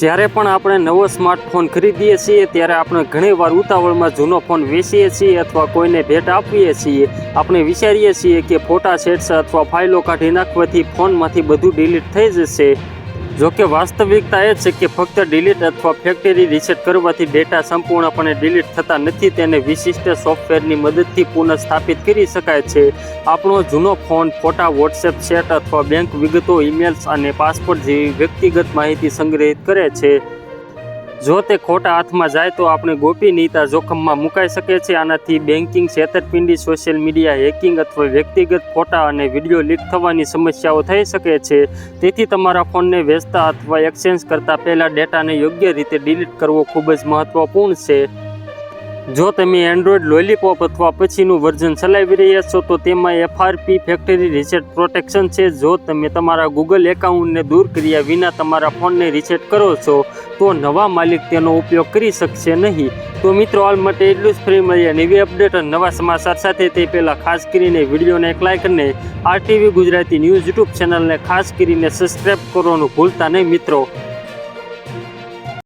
જ્યારે પણ આપણે નવો સ્માર્ટફોન ખરીદીએ છીએ, ત્યારે આપણે ઘણીવાર ઉતાવળમાં જૂનો ફોન વેચીએ છીએ અથવા કોઈને ભેટ આપીએ છીએ. આપણે વિચારીએ છીએ કે ફોટા સેટ્સ અથવા ફાઇલો કાઢી નાખવાથી ફોનમાંથી બધું ડિલીટ થઈ જશે. જો કે વાસ્તવિકતા એ છે કે ફક્ત ડિલીટ અથવા ફેક્ટરી રિસેટ કરવાથી ડેટા સંપૂર્ણપણે ડિલીટ થતા નથી, તેને વિશિષ્ટ સોફ્ટવેરની મદદથી પુનઃસ્થાપિત કરી શકાય છે. આપણો જૂનો ફોન, ફોટા વોટ્સએપ સેટ અથવા બેંક વિગતો ઈમેલ્સ અને પાસપોર્ટ જેવી વ્યક્તિગત માહિતી સંગ્રહિત કરે છે. જો તે ખોટા હાથમાં જાય તો આપણે ગોપનીયતા જોખમમાં મુકાઈ શકે છે. આનાથી બેન્કિંગ છેતરપિંડી, સોશિયલ મીડિયા, હેકિંગ અથવા વ્યક્તિગત ફોટા અને વીડિયો લીક થવાની સમસ્યાઓ થઈ શકે છે. તેથી તમારા ફોનને વેચતા અથવા એક્સચેન્જ કરતા પહેલાં ડેટાને યોગ્ય રીતે ડિલીટ કરવો ખૂબ જ મહત્વપૂર્ણ છે. જો તમે એન્ડ્રોઇડ લોલીપોપ અથવા પછીનું વર્ઝન ચલાવી રહ્યા છો, તો તેમાં એફઆરપી ફેક્ટરી રિસેટ પ્રોટેક્શન છે. જો તમે તમારા ગૂગલ એકાઉન્ટને દૂર કર્યા વિના તમારા ફોનને રિસેટ કરો છો, તો નવા માલિક તેનો ઉપયોગ કરી શકશે નહીં. તો મિત્રો, હાલ માટે એટલું જ. ફ્રી મળીએ નવી અપડેટ અને નવા સમાચાર સાથે. તે પહેલાં ખાસ કરીને વિડીયોને એક લાઇક અને આરટીવી ગુજરાતી ન્યૂઝ યુટ્યુબ ચેનલને ખાસ કરીને સબસ્ક્રાઈબ કરવાનું ભૂલતા નહીં મિત્રો.